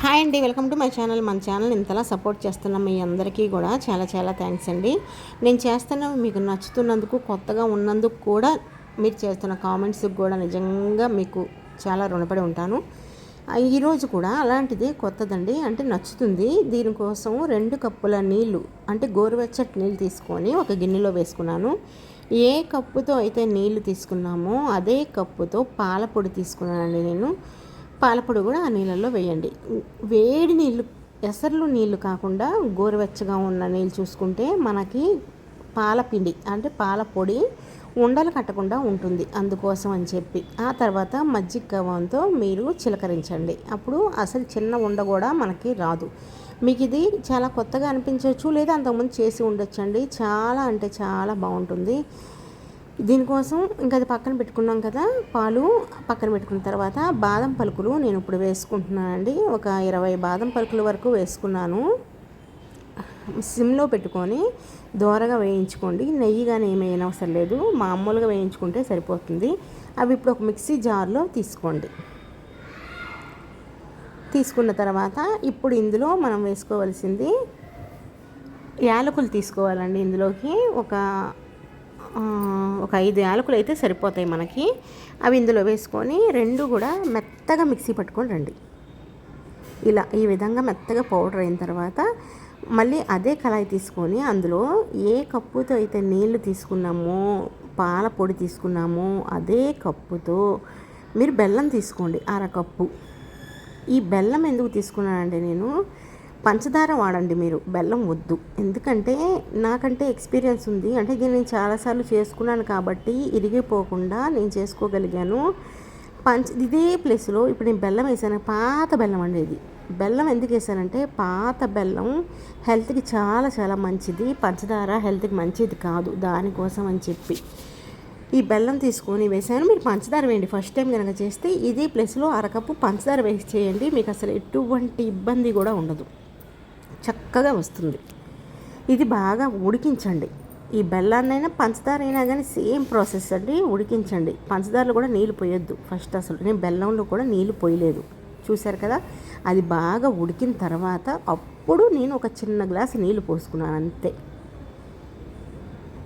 Hi అండి welcome to my channel. మన channel ఇంతలా సపోర్ట్ చేస్తున్న మీ అందరికీ కూడా చాలా చాలా థ్యాంక్స్ అండి. నేను చేస్తున్న మీకు నచ్చుతున్నందుకు కొత్తగా ఉన్నందుకు కూడా మీరు చేస్తున్న కామెంట్స్కి కూడా నిజంగా మీకు చాలా రుణపడి ఉంటాను. ఈరోజు కూడా అలాంటిది కొత్తదండి. అంటే నచ్చుతుంది. దీనికోసం రెండు కప్పుల నీళ్ళు అంటే గోరువెచ్చటి నీళ్ళు తీసుకొని ఒక గిన్నెలో వేసుకున్నాను. ఏ కప్పుతో అయితే నీళ్ళు తీసుకున్నామో అదే కప్పుతో పాల పొడి తీసుకున్నానండి నేను. పాలపొడి కూడా ఆ నీళ్ళల్లో వేయండి. వేడి నీళ్ళు ఎసర్లు నీళ్ళు కాకుండా గోరువెచ్చగా ఉన్న నీళ్ళు చూసుకుంటే మనకి పాలపిండి అంటే పాలపొడి ఉండలు కట్టకుండా ఉంటుంది. అందుకోసం అని చెప్పి. ఆ తర్వాత మజ్జిగ గవంతో మీరు చిలకరించండి. అప్పుడు అసలు చిన్న ఉండ కూడా మనకి రాదు. మీకు ఇది చాలా కొత్తగా అనిపించవచ్చు లేదా అంతకుముందు చేసి ఉండొచ్చండి. చాలా అంటే చాలా బాగుంటుంది. దీనికోసం ఇంకా అది పక్కన పెట్టుకున్నాం కదా పాలు పక్కన పెట్టుకున్న తర్వాత బాదం పలుకులు నేను ఇప్పుడు వేసుకుంటున్నానండి. ఒక ఇరవై బాదం పలుకుల వరకు వేసుకున్నాను. సిమ్లో పెట్టుకొని దోరగా వేయించుకోండి. నెయ్యి కానీ ఏమైనా అవసరం లేదు. మామూలుగా వేయించుకుంటే సరిపోతుంది. అవి ఇప్పుడు ఒక మిక్సీ జార్లో తీసుకోండి. తీసుకున్న తర్వాత ఇప్పుడు ఇందులో మనం వేసుకోవాల్సింది యాలకులు తీసుకోవాలండి ఇందులోకి. ఒక ఒక ఐదు యాలకులు అయితే సరిపోతాయి మనకి. అవి ఇందులో వేసుకొని రెండు కూడా మెత్తగా మిక్సీ పట్టుకొని రండి. ఇలా ఈ విధంగా మెత్తగా పౌడర్ అయిన తర్వాత మళ్ళీ అదే కళాయి తీసుకొని అందులో ఏ కప్పుతో అయితే నీళ్ళు తీసుకున్నామో పాల పొడి తీసుకున్నామో అదే కప్పుతో మీరు బెల్లం తీసుకోండి అరకప్పు. ఈ బెల్లం ఎందుకు తీసుకున్నానంటే నేను పంచదార వాడండి మీరు బెల్లం వద్దు. ఎందుకంటే నాకంటే ఎక్స్పీరియన్స్ ఉంది. అంటే దీన్ని నేను చాలాసార్లు చేసుకున్నాను కాబట్టి ఇరిగిపోకుండా నేను చేసుకోగలిగాను. పంచ ఇదే ప్లేస్లో ఇప్పుడు నేను బెల్లం వేసాను. పాత బెల్లం అండి ఇది. బెల్లం ఎందుకు వేసానంటే పాత బెల్లం హెల్త్కి చాలా చాలా మంచిది. పంచదార హెల్త్కి మంచిది కాదు. దానికోసం అని చెప్పి. ఈ బెల్లం తీసుకొని వేసాను. మీరు పంచదార వేయండి. ఫస్ట్ టైం కనుక చేస్తే ఇదే ప్లేస్లో అరకప్పు పంచదార వేసి చేయండి. మీకు అసలు ఎటువంటి ఇబ్బంది కూడా ఉండదు. చక్కగా వస్తుంది. ఇది బాగా ఉడికించండి. ఈ బెల్లాన్నైనా పంచదార అయినా కానీ సేమ్ ప్రాసెస్ అండి. ఉడికించండి. పంచదారలో కూడా నీళ్ళు పోయొద్దు ఫస్ట్ అసలు. నేను బెల్లంలో కూడా నీళ్ళు పోయలేదు. చూశారు కదా? అది బాగా ఉడికిన తర్వాత అప్పుడు నేను ఒక చిన్న గ్లాస్ నీళ్ళు పోసుకున్నాను అంతే.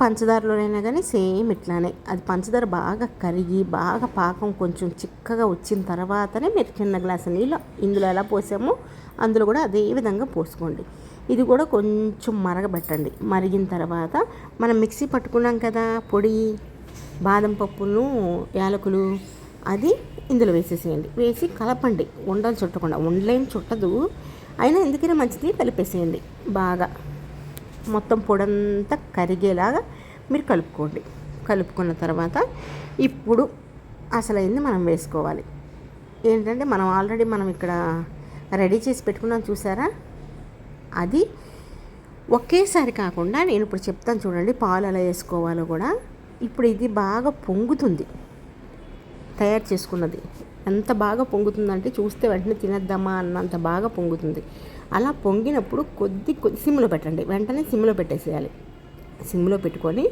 పంచదారలోనైనా కానీ సేమ్ ఇట్లానే. అది పంచదార బాగా కరిగి బాగా పాకం కొంచెం చిక్కగా వచ్చిన తర్వాతనే మీరు చిన్న గ్లాసు నీళ్ళు. ఇందులో ఎలా పోసామో? అందులో కూడా అదే విధంగా పోసుకోండి. ఇది కూడా కొంచెం మరగబెట్టండి. మరిగిన తర్వాత మనం మిక్సీ పట్టుకున్నాం కదా పొడి బాదం పప్పును యాలకులు అది ఇందులో వేసేసేయండి. వేసి కలపండి. ఉండలు చుట్టకుండా. ఉండలేం చుట్టదు. అయినా ఎందుకైనా మంచిది కలిపేసేయండి. బాగా. మొత్తం పొడంతా కరిగేలాగా మీరు కలుపుకోండి. కలుపుకున్న తర్వాత ఇప్పుడు అసలైంది మనం వేసుకోవాలి. ఏంటంటే మనం ఆల్రెడీ మనం ఇక్కడ రెడీ చేసి పెట్టుకున్నాను చూసారా? అది ఒకేసారి కాకుండా నేను ఇప్పుడు చెప్తాను చూడండి పాలు ఎలా వేసుకోవాలో కూడా. ఇప్పుడు ఇది బాగా పొంగుతుంది. తయారు చేసుకున్నది. ఎంత బాగా పొంగుతుందంటే చూస్తే వెంటనే తినేద్దామా అన్నంత బాగా పొంగుతుంది. అలా పొంగినప్పుడు కొద్ది కొద్ది సిమ్లో పెట్టండి. వెంటనే సిమ్లో పెట్టేసేయాలి. సిమ్లో పెట్టుకొని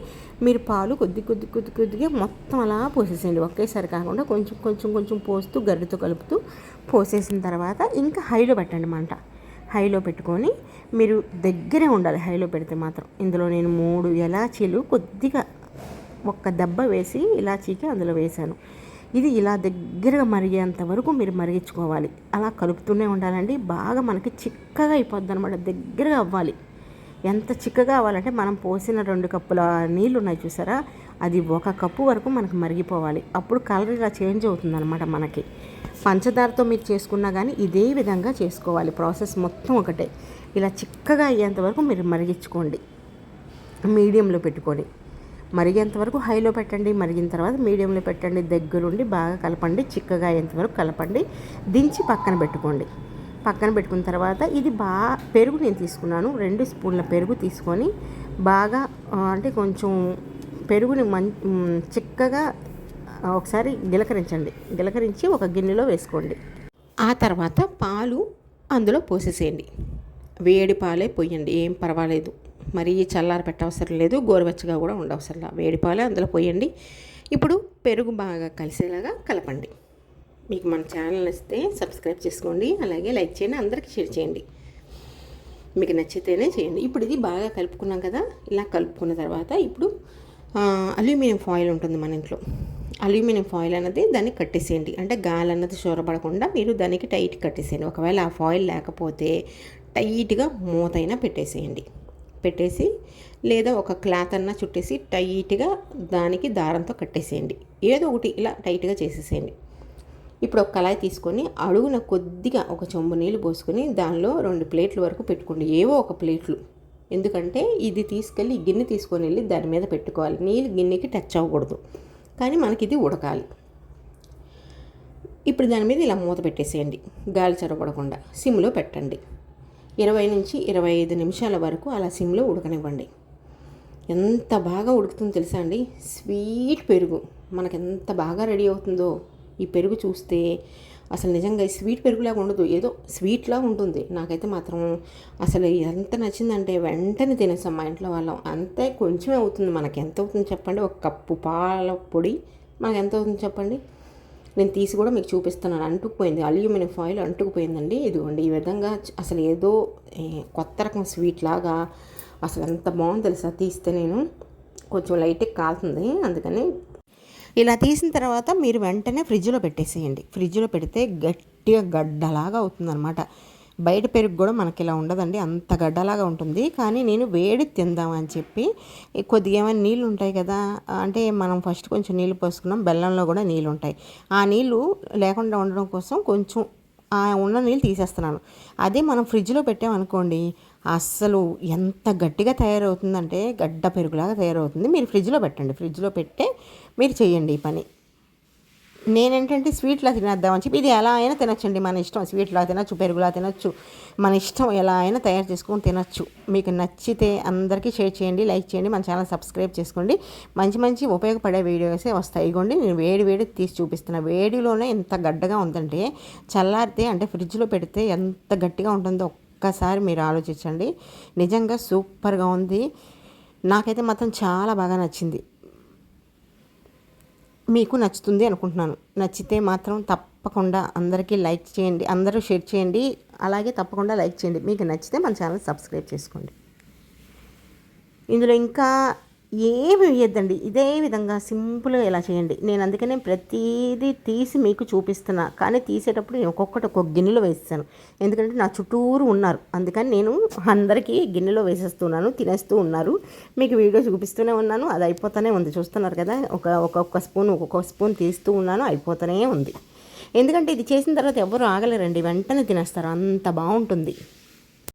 మీరు పాలు కొద్ది కొద్ది కొద్ది కొద్దిగా మొత్తం అలా పోసేసేయండి. ఒకేసారి కాకుండా కొంచెం కొంచెం కొంచెం పోస్తూ గరిటతో కలుపుతూ పోసేసిన తర్వాత ఇంకా హైలో పెట్టండి మంట. హైలో పెట్టుకొని మీరు దగ్గరే ఉండాలి హైలో పెడితే మాత్రం. ఇందులో నేను మూడు ఇలాచీలు కొద్దిగా ఒక్క దెబ్బ వేసి ఇలాచీకి అందులో వేశాను. ఇది ఇలా దగ్గరగా మరిగేంత వరకు మీరు మరిగించుకోవాలి. అలా కలుపుతూనే ఉండాలండి. బాగా మనకి చిక్కగా అయిపోద్ది అనమాట దగ్గరగా అవ్వాలి. ఎంత చిక్కగా అవ్వాలంటే మనం పోసిన రెండు కప్పుల నీళ్ళు ఉన్నాయి చూసారా? అది ఒక కప్పు వరకు మనకు మరిగిపోవాలి. అప్పుడు కలర్ ఇలా చేంజ్ అవుతుంది అనమాట మనకి. పంచదారతో మీరు చేసుకున్నా కానీ ఇదే విధంగా చేసుకోవాలి. ప్రాసెస్ మొత్తం ఒకటే. ఇలా చిక్కగా అయ్యేంత వరకు మీరు మరిగించుకోండి. మీడియంలో పెట్టుకొని. మరిగేంత వరకు హైలో పెట్టండి. మరిగిన తర్వాత మీడియంలో పెట్టండి. దగ్గరుండి బాగా కలపండి. చిక్కగా అయ్యేంత వరకు కలపండి. దించి పక్కన పెట్టుకోండి. పక్కన పెట్టుకున్న తర్వాత ఇది బాగా పెరుగు నేను తీసుకున్నాను. రెండు స్పూన్ల పెరుగు తీసుకొని బాగా అంటే కొంచెం పెరుగుని మం చిక్కగా ఒకసారి గిలకరించండి. గిలకరించి ఒక గిన్నెలో వేసుకోండి. ఆ తర్వాత పాలు అందులో పోసేసేయండి. వేడి పాలే పోయండి. ఏం పర్వాలేదు. మరీ చల్లారి పెట్టవసరం లేదు. గోరువెచ్చగా కూడా ఉండవసరం వేడి పాలే అందులో పోయండి. ఇప్పుడు పెరుగు బాగా కలిసేలాగా కలపండి. మీకు మన ఛానల్ నచ్చితే సబ్స్క్రైబ్ చేసుకోండి అలాగే లైక్ చేయండి అందరికీ షేర్ చేయండి. మీకు నచ్చితేనే చేయండి. ఇప్పుడు ఇది బాగా కలుపుకున్నాం కదా ఇలా కలుపుకున్న తర్వాత ఇప్పుడు అల్యూమినియం ఫాయిల్ ఉంటుంది మన ఇంట్లో. అల్యూమినియం ఫాయిల్ అన్నది దాన్ని కట్టేసేయండి. అంటే గాలి అన్నది చొరబడకుండా మీరు దానికి టైట్ కట్టేసేయండి. ఒకవేళ ఆ ఫాయిల్ లేకపోతే టైట్గా మూతైనా పెట్టేసేయండి. పెట్టేసి లేదా ఒక క్లాత్ అన్న చుట్టేసి టైట్గా దానికి దారంతో కట్టేసేయండి. ఏదో ఒకటి ఇలా టైట్గా చేసేసేయండి. ఇప్పుడు ఒక కళాయి తీసుకొని అడుగున కొద్దిగా ఒక చెంబు నీళ్ళు పోసుకొని దానిలో రెండు ప్లేట్ల వరకు పెట్టుకోండి. ఏవో ఒక ప్లేట్లు. ఎందుకంటే ఇది తీసుకెళ్ళి గిన్నె తీసుకొని వెళ్ళి దాని మీద పెట్టుకోవాలి. నీళ్ళు గిన్నెకి టచ్ అవ్వకూడదు. కానీ మనకి ఇది ఉడకాలి. ఇప్పుడు దాని మీద ఇలా మూత పెట్టేసేయండి. గాలి చెరపడకుండా సిమ్లో పెట్టండి. ఇరవై నుంచి ఇరవై ఐదు నిమిషాల వరకు అలా సిమ్లో ఉడకనివ్వండి. ఎంత బాగా ఉడుకుతుందో తెలుసా అండి? స్వీట్ పెరుగు. మనకెంత ఎంత బాగా రెడీ అవుతుందో. ఈ పెరుగు చూస్తే అసలు నిజంగా స్వీట్ పెరుగులాగా ఉండదు. ఏదో స్వీట్లా ఉంటుంది. నాకైతే మాత్రం అసలు ఎంత నచ్చిందంటే వెంటనే తినేసాం మా ఇంట్లో వాళ్ళం. అంతే కొంచెమే అవుతుంది. మనకి ఎంత అవుతుంది చెప్పండి? ఒక కప్పు పాల పొడి మనకు ఎంత అవుతుంది చెప్పండి? నేను తీసి కూడా మీకు చూపిస్తున్నాను. అంటుకుపోయింది. అల్యూమినియం ఫాయిల్ అంటుకుపోయిందండి. ఇదిగోండి. ఈ విధంగా అసలు ఏదో కొత్త రకం స్వీట్ లాగా అసలు ఎంత బాగుంది తెలుసా? తీస్తే నేను కొంచెం లైట్గా కాలుతుంది. అందుకని ఇలా తీసిన తర్వాత మీరు వెంటనే ఫ్రిడ్జ్లో పెట్టేసేయండి. ఫ్రిడ్జ్లో పెడితే గట్టిగా గడ్డలాగా అవుతుందన్నమాట. బయట పెరుగు కూడా మనకి ఇలా ఉండదండి. అంత గడ్డలాగా ఉంటుంది. కానీ నేను వేడి తిందామని చెప్పి కొద్దిగా ఏమైనా నీళ్ళు ఉంటాయి కదా అంటే మనం ఫస్ట్ కొంచెం నీళ్ళు పోసుకున్నాం బెల్లంలో కూడా నీళ్ళు ఉంటాయి. ఆ నీళ్ళు లేకుండా ఉండడం కోసం కొంచెం ఆ ఉన్న నీళ్ళు తీసేస్తున్నాను. అదే మనం ఫ్రిడ్జ్లో పెట్టామనుకోండి అస్సలు ఎంత గట్టిగా తయారవుతుందంటే గడ్డ పెరుగులాగా తయారవుతుంది. మీరు ఫ్రిడ్జ్లో పెట్టండి. ఫ్రిడ్జ్లో పెట్టే మీరు చేయండి ఈ పని. నేనేంటంటే స్వీట్లా తినేద్దామని చెప్పి ఇది ఎలా అయినా తినచ్చండి. మన ఇష్టం స్వీట్లా తినచ్చు పెరుగులా తినచ్చు. మన ఇష్టం ఎలా అయినా తయారు చేసుకొని తినచ్చు. మీకు నచ్చితే అందరికీ షేర్ చేయండి లైక్ చేయండి మన ఛానల్ సబ్స్క్రైబ్ చేసుకోండి. మంచి మంచి ఉపయోగపడే వీడియోసే వస్తాయి. ఇగోండి నేను వేడి వేడి తీసి చూపిస్తున్నా. వేడిలోనే ఎంత గడ్డగా ఉందంటే చల్లారితే అంటే ఫ్రిడ్జ్లో పెడితే ఎంత గట్టిగా ఉంటుందో ఒక్కసారి మీరు ఆలోచించండి. నిజంగా సూపర్గా ఉంది. నాకైతే మాత్రం చాలా బాగా నచ్చింది. మీకు నచ్చుతుంది అనుకుంటున్నాను. నచ్చితే మాత్రం తప్పకుండా అందరికీ లైక్ చేయండి అందరూ షేర్ చేయండి అలాగే తప్పకుండా లైక్ చేయండి. మీకు నచ్చితే మన ఛానల్ సబ్స్క్రైబ్ చేసుకోండి. ఇందులో ఇంకా ఏమి వేయద్దండి. ఇదే విధంగా సింపుల్గా ఇలా చేయండి. నేను అందుకనే ప్రతిదీ తీసి మీకు చూపిస్తున్నా. కానీ తీసేటప్పుడు నేను ఒక్కొక్కటి ఒక్కొక్క గిన్నెలో వేస్తాను ఎందుకంటే నా చుట్టూరు ఉన్నారు. అందుకని నేను అందరికీ గిన్నెలో వేసేస్తున్నాను తినేస్తూ ఉన్నారు. మీకు వీడియో చూపిస్తూనే ఉన్నాను. అది అయిపోతూనే ఉంది. చూస్తున్నారు కదా ఒక ఒక్కొక్క స్పూన్ ఒక్కొక్క స్పూన్ తీస్తూ ఉన్నాను. అయిపోతూనే ఉంది. ఎందుకంటే ఇది చేసిన తర్వాత ఎవరు ఆగలేరండి. వెంటనే తినేస్తారు. అంత బాగుంటుంది.